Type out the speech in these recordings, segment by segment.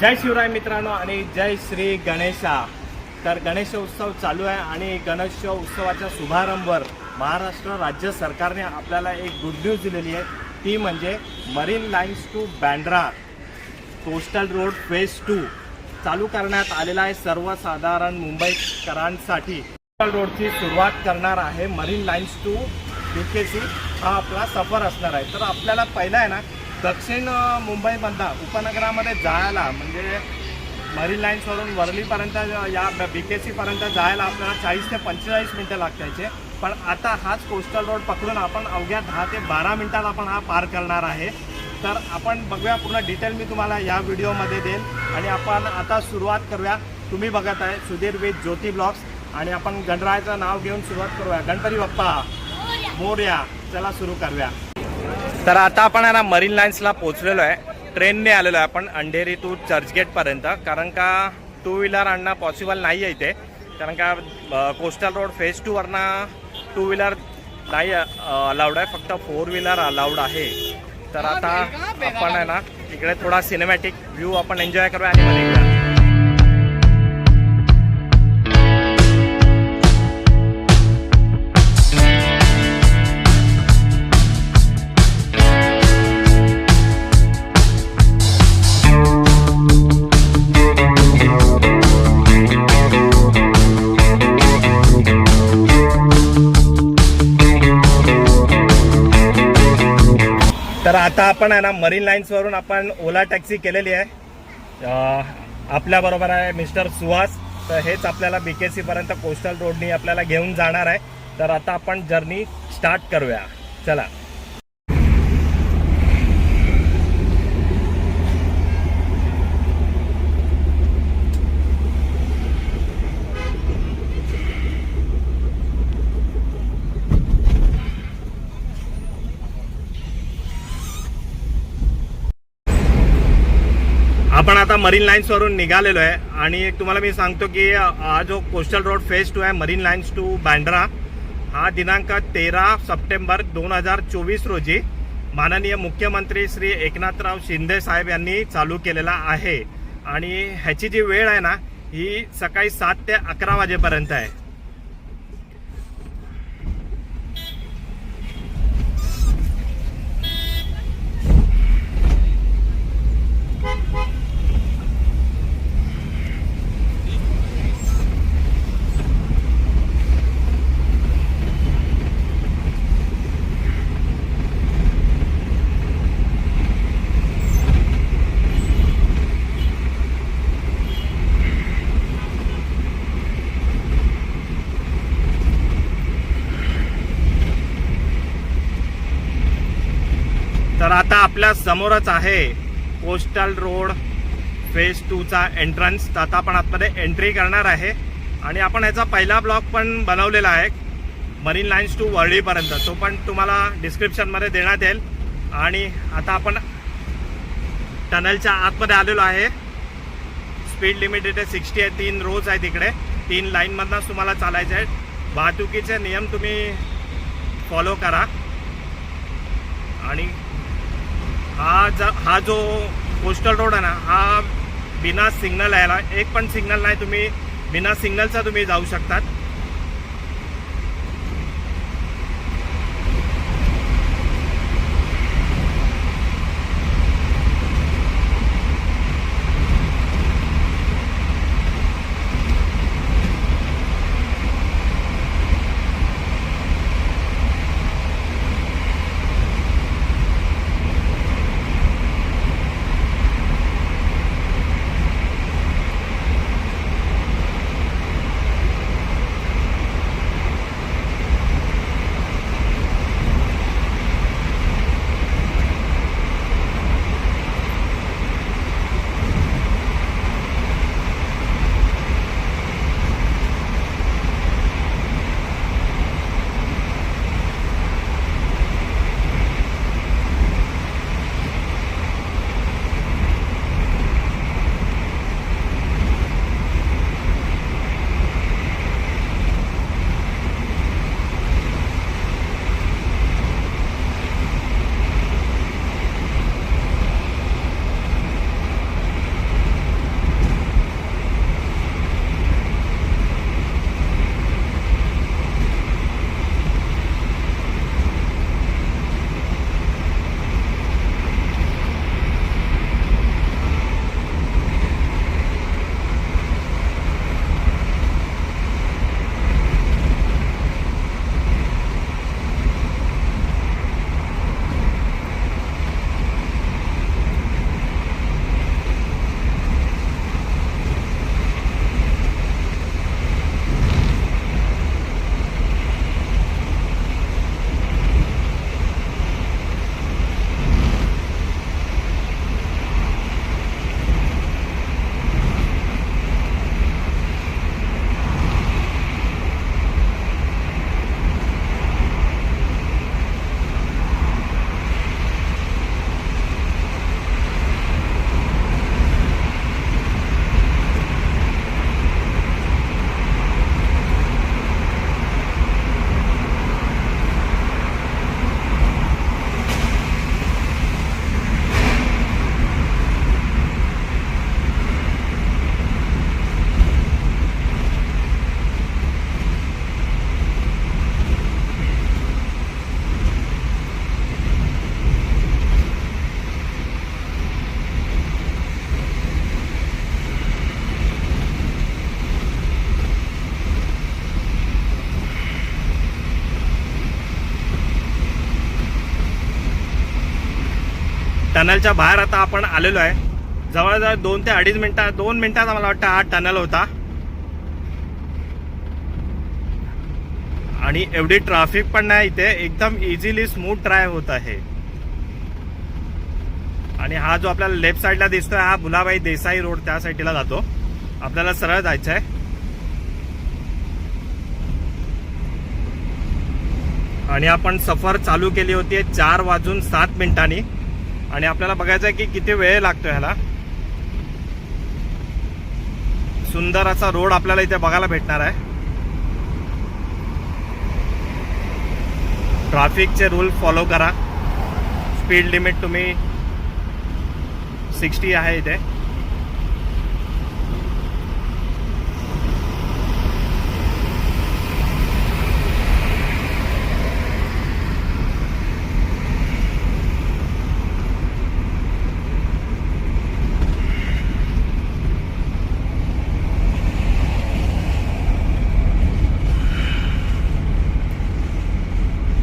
जय शिवराय मित्रांनो आणि जय श्री गणेशा. तर गणेश उत्सव चालू आहे आणि गणेश उत्सवाच्या शुभारंभवर महाराष्ट्र राज्य सरकारने आपल्याला एक गुड न्यूज दिलेली आहे. ती म्हणजे Marine Lines to Bandra coastal road phase two चालू करण्यात आलेला आहे सर्वसाधारण मुंबईकरांसाठी. कोस्टल रोडची सुरुवात करणार आहे Marine Lines to U C हा आपला सफर असणार आहे. तर आपल्याला पहिला आहे ना दक्षिण मुंबईमधला मुंबईमधनं उपनगरामध्ये जायला म्हणजे मरीन लाईन्सवरून वरलीपर्यंत या बी के सीपर्यंत जायला आपल्याला चाळीस ते पंचेचाळीस मिनटं लागतायचे पण आता हाच कोस्टल रोड पकडून आपण अवघ्या दहा ते बारा मिनटात आपण हा पार करणार आहे. तर आपण बघूया पूर्ण डिटेल मी तुम्हाला या व्हिडिओमध्ये देईन. आणि आपण आता सुरुवात करूया. तुम्ही बघत आहे सुधीर विथ ज्योती ब्लॉग्स. आणि आपण गणरायाचं नाव घेऊन सुरुवात करूया. गणपती बाप्पा मोर्या चला सुरू करूया. तर आता आपण आहे ना मरीन लाईन्सला पोहोचलेलो आहे. ट्रेनने आलेलो आहे आपण अंधेरी टू चर्चगेटपर्यंत कारण का टू व्हीलर आणणं पॉसिबल नाही आहे इथे. कारण का कोस्टल रोड फेज टूवरनं टू व्हीलर नाही अलाउड आहे. फक्त फोर व्हीलर अलाउड आहे. तर आता आपण आहे ना इकडे थोडा सिनेमॅटिक व्ह्यू आपण एन्जॉय करूया आणि तर आता आपण आहे ना मरीन लाईन्सवरून आपण ओला टॅक्सी केलेली आहे. आपल्याबरोबर आहे मिस्टर सुहास. तर हेच आपल्याला बी के सीपर्यंत कोस्टल रोडनी आपल्याला घेऊन जाणार आहे. तर आता आपण जर्नी स्टार्ट करूया. चला. आपण आता मरीन लाईन्सवरून निघालेलो आहे. आणि एक तुम्हाला मी सांगतो की हा जो कोस्टल रोड फेज टू आहे मरीन लाईन्स टू बँड्रा हा दिनांक तेरा सप्टेंबर दोन हजार चोवीस रोजी माननीय मुख्यमंत्री श्री एकनाथराव शिंदे साहेब यांनी चालू केलेला आहे. आणि ह्याची जी वेळ आहे ना ही सकाळी सात ते अकरा वाजेपर्यंत आहे. तर आता आपल्या समोरच आहे कोस्टल रोड फेज टूचा एंट्रन्स तर आता आपण आतमध्ये एंट्री करणार आहे. आणि आपण ह्याचा पहिला ब्लॉक पण बनवलेला आहे. मरीन लाईन्स टू वर्डीपर्यंत तो पण तुम्हाला डिस्क्रिप्शनमध्ये देण्यात येईल. आणि आता आपण टनलच्या आतमध्ये आलेलो आहे. स्पीड लिमिट इथे सिक्स्टी आहे. तीन रोज आहे तिकडे तीन लाईनमधनंच तुम्हाला चालायचं आहे. वाहतुकीचे नियम तुम्ही फॉलो करा. आणि हा जा हा जो कोस्टल रोड आहे ना हा बिना सिग्नल यायला एक पण सिग्नल नाही तुम्ही बिना सिग्नलचा तुम्ही जाऊ शकतात. टनलच्या बाहेर आता आपण आलेलो आहे. जवळजवळ दोन ते अडीच मिनिटात दोन मिनिटात मला वाटतं हा टनल होता. आणि एवढी ट्रॅफिक पण नाही इथे. एकदम इझिली स्मूथ ड्राईव्ह होत आहे. आणि हा जो आपल्याला लेफ्ट साईडला दिसतोय हा भुलाबाई देसाई रोड त्या साईडला जातो. आपल्याला सरळ जायचं आहे आणि आपण सफर चालू केली होती चार वाजून सात मिनिटांनी. आणि आपल्याला बघायचं आहे की किती वेळ लागतो ह्याला. सुंदर असा रोड आपल्याला इथे बघायला भेटणार आहे. ट्रॅफिकचे रूल फॉलो करा. स्पीड लिमिट तुम्ही सिक्स्टी आहे इथे.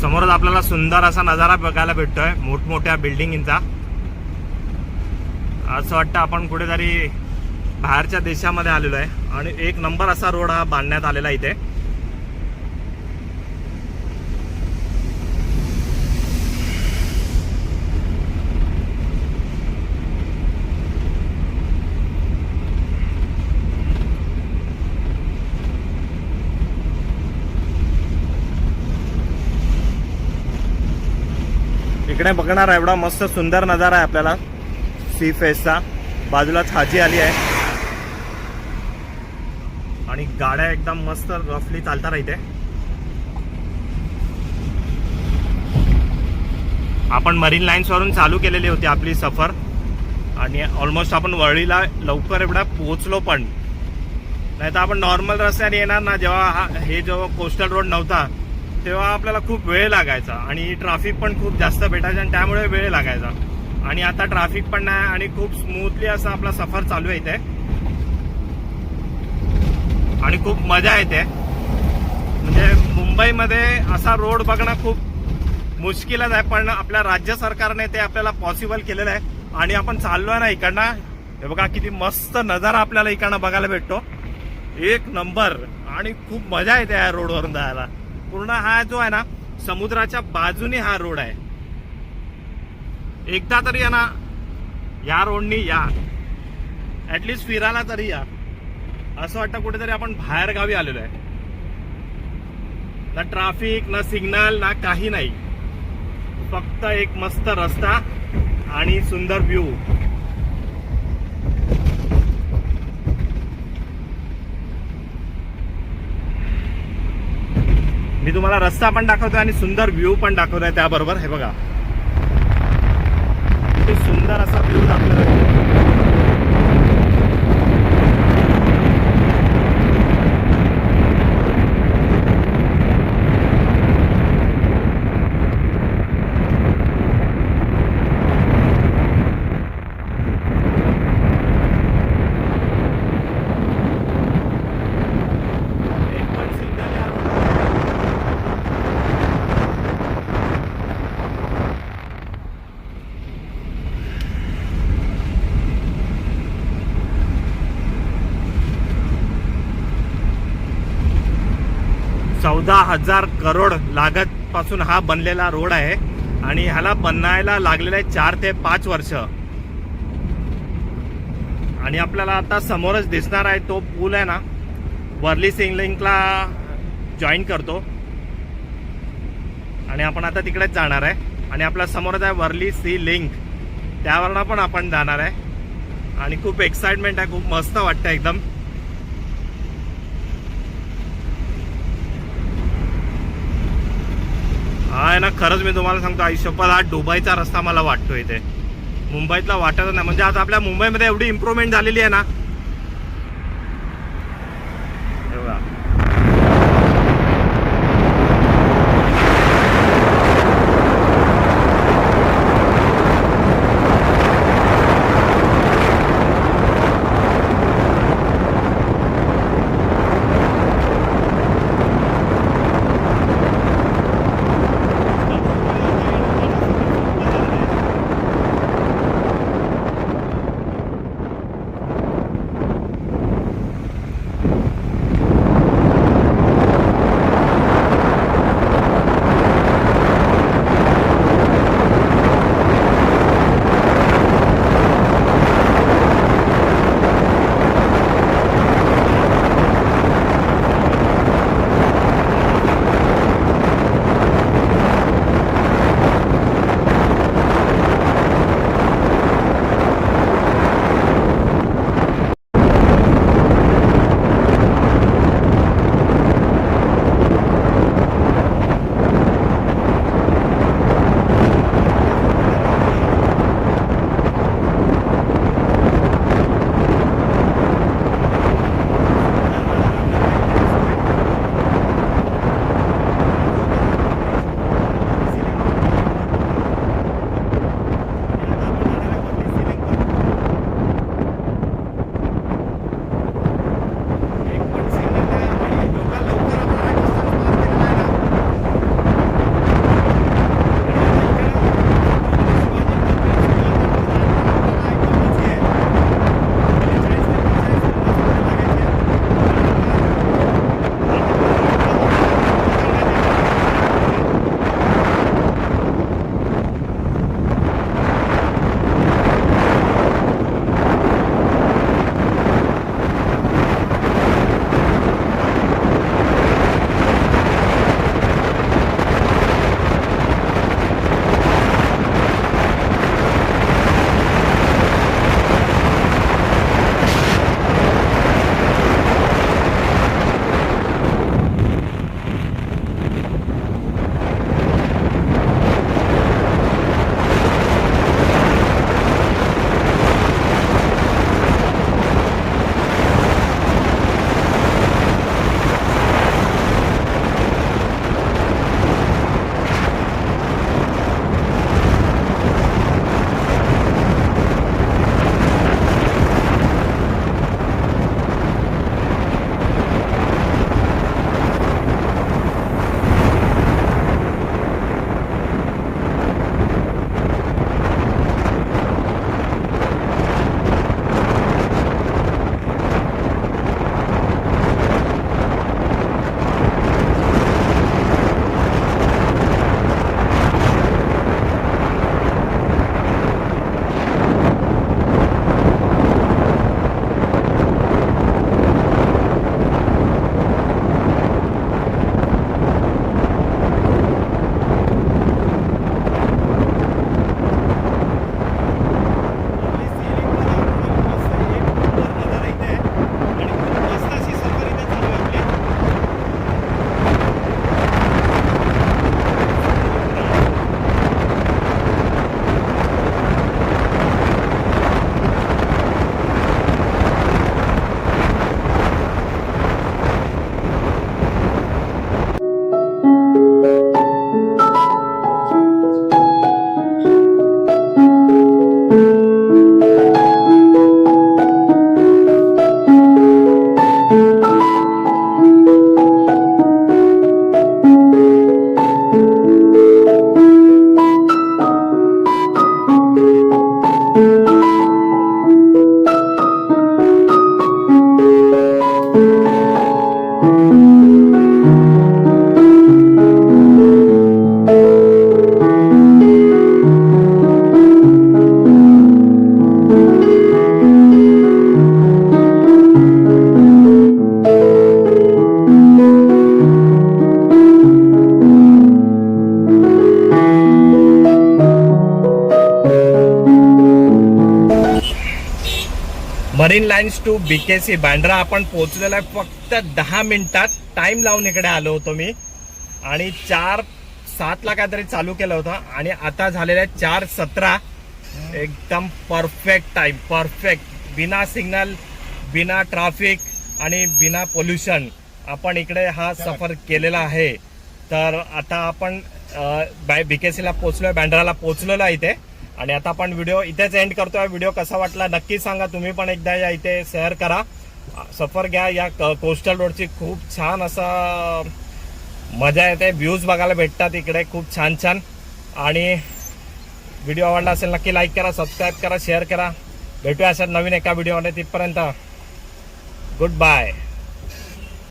समोरच आपल्याला सुंदर असा नजारा बघायला भेटतोय मोठमोठ्या बिल्डिंगचा असं वाटतं आपण कुठेतरी बाहेरच्या देशामध्ये आलेलो आहे. आणि एक नंबर असा रोड हा बांधण्यात आलेला इथे. इकडे बघणार एवढा मस्त सुंदर नजारा आहे आपल्याला. सी फेसचा बाजूलाच हाजी आली आहे. आणि गाड्या एकदम मस्त रफली चालतात इथे. आपण मरीन लाईन्स वरून चालू केलेली होती आपली सफर. आणि ऑलमोस्ट आपण वळीला लवकर एवढा पोहोचलो पण. नाही तर आपण नॉर्मल रस्त्याने येणार ना जेव्हा हा हे जेव्हा कोस्टल रोड नव्हता तेव्हा आपल्याला खूप वेळ लागायचा आणि ट्रॅफिक पण खूप जास्त भेटायचं आणि त्यामुळे वेळ लागायचा. आणि आता ट्रॅफिक पण नाही आणि खूप स्मूथली असा आपला सफर चालू आहे इथे. आणि खूप मजा येते म्हणजे मुंबईमध्ये असा रोड बघणं खूप मुश्किलच आहे पण आपल्या राज्य सरकारने ते आपल्याला पॉसिबल केलेलं आहे. आणि आपण चाललोय ना इकडनं. हे बघा किती मस्त नजारा आपल्याला इकडनं बघायला भेटतो. एक नंबर आणि खूप मजा येते या रोडवरून जायला. पूर्ण हा जो आहे ना समुद्राच्या बाजूने हा रोड आहे. एकदा तरी या ना या रोडनी या. ऍटलिस्ट फिरायला तरी या. असं वाटतं कुठेतरी आपण बाहेर गावी आलेलो आहे. ना ट्राफिक ना सिग्नल ना काही नाही. फक्त एक मस्त रस्ता आणि सुंदर व्ह्यू मी तुम्हाला रस्ता पण दाखवतोय आणि सुंदर व्ह्यू पण दाखवतोय त्याबरोबर. हे बघा. सुंदर असा व्ह्यू दाखवतो एक पण signal या road वर चौदा हजार करोड लागत पासून हा बनलेला रोड आहे आणि ह्याला बनायला लागलेलं आहे चार ते पाच वर्ष. आणि आपल्याला आता समोरच दिसणार आहे तो पूल आहे ना वर्ली सिंगलिंकला जॉईन करतो. आणि आपण आता तिकडेच जाणार आहे. आणि आपल्या समोरच आहे वर्ली सी लिंक. त्यावरनं पण आपण जाणार आहे. आणि खूप एक्साइटमेंट आहे खूप मस्त वाटतं एकदम हा आहे ना खरंच मी तुम्हाला सांगतो आयुष्यपाल हा दुबईचा रस्ता मला वाटतो इथे. मुंबईतला वाटत नाही. म्हणजे आता आपल्या मुंबईमध्ये एवढी इम्प्रुव्हमेंट झालेली आहे ना Marine Lines to B K C Bandra आपण पोहोचलेलो आहे फक्त दहा मिनिटात. टाईम लावून इकडे आलो होतो मी. आणि चार सातला काहीतरी चालू केलं होतं. आणि आता झालेलं आहे चार सतरा. एकदम परफेक्ट टाईम परफेक्ट बिना सिग्नल बिना ट्राफिक आणि बिना पोल्युशन आपण इकडे हा सफर केलेला आहे. तर आता आपण बाय बी केसीला पोचलो आहे बँड्राला पोचलेलो आहे इथे. आणि आता आपण व्हिडिओ इथेच एंड करतोय. व्हिडिओ कसा वाटला नक्की सांगा. तुम्ही पण एकदा या इथे शेअर करा. सफर घ्या या कोस्टल रोडची खूप छान असा मजा येते. व्ह्यूज बघायला भेटतात इकडे. खूप छान छान. आणि व्हिडिओ आवडला असेल नक्की लाईक करा सबस्क्राईब करा शेअर करा. भेटूया अशा नवीन एका व्हिडिओमध्ये तिथपर्यंत गुड बाय